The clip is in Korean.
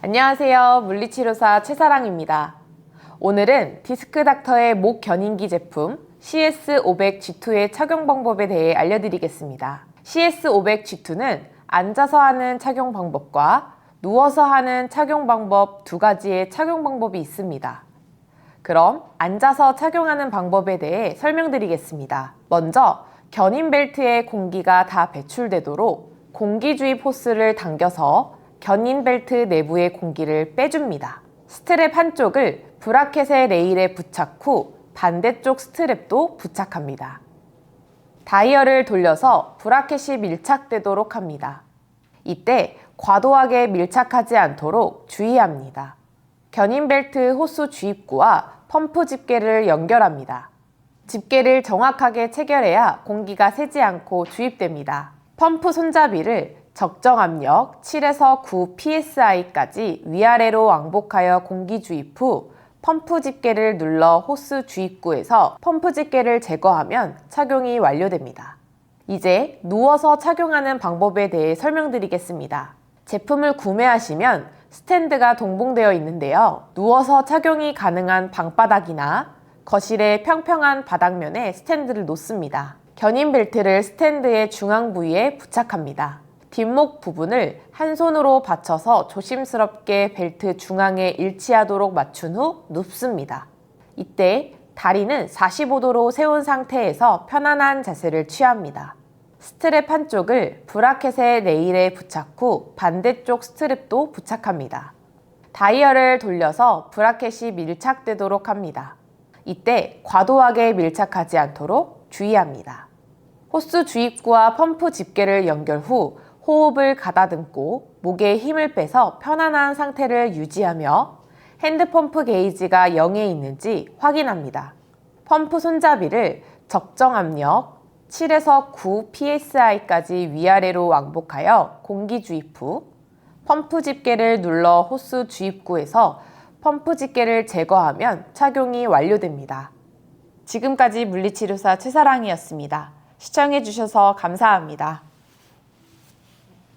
안녕하세요. 물리치료사 최사랑입니다. 오늘은 디스크 닥터의 목 견인기 제품 CS500G2의 착용 방법에 대해 알려드리겠습니다. CS500G2는 앉아서 하는 착용 방법과 누워서 하는 착용 방법 두 가지의 착용 방법이 있습니다. 그럼 앉아서 착용하는 방법에 대해 설명드리겠습니다. 먼저 견인 벨트에 공기가 다 배출되도록 공기 주입 호스를 당겨서 견인 벨트 내부의 공기를 빼줍니다. 스트랩 한쪽을 브라켓의 레일에 부착 후 반대쪽 스트랩도 부착합니다. 다이얼을 돌려서 브라켓이 밀착되도록 합니다. 이때 과도하게 밀착하지 않도록 주의합니다. 견인 벨트 호수 주입구와 펌프 집게를 연결합니다. 집게를 정확하게 체결해야 공기가 새지 않고 주입됩니다. 펌프 손잡이를 적정 압력 7에서 9 psi까지 위아래로 왕복하여 공기 주입 후 펌프 집게를 눌러 호스 주입구에서 펌프 집게를 제거하면 착용이 완료됩니다. 이제 누워서 착용하는 방법에 대해 설명드리겠습니다. 제품을 구매하시면 스탠드가 동봉되어 있는데요. 누워서 착용이 가능한 방바닥이나 거실의 평평한 바닥면에 스탠드를 놓습니다. 견인 벨트를 스탠드의 중앙 부위에 부착합니다. 뒷목 부분을 한 손으로 받쳐서 조심스럽게 벨트 중앙에 일치하도록 맞춘 후 눕습니다. 이때 다리는 45도로 세운 상태에서 편안한 자세를 취합니다. 스트랩 한쪽을 브라켓의 레일에 부착 후 반대쪽 스트랩도 부착합니다. 다이얼을 돌려서 브라켓이 밀착되도록 합니다. 이때 과도하게 밀착하지 않도록 주의합니다. 호스 주입구와 펌프 집게를 연결 후 호흡을 가다듬고 목에 힘을 빼서 편안한 상태를 유지하며 핸드펌프 게이지가 0에 있는지 확인합니다. 펌프 손잡이를 적정 압력 7에서 9 psi까지 위아래로 왕복하여 공기 주입 후 펌프 집게를 눌러 호스 주입구에서 펌프 집게를 제거하면 착용이 완료됩니다. 지금까지 물리치료사 최사랑이었습니다. 시청해주셔서 감사합니다.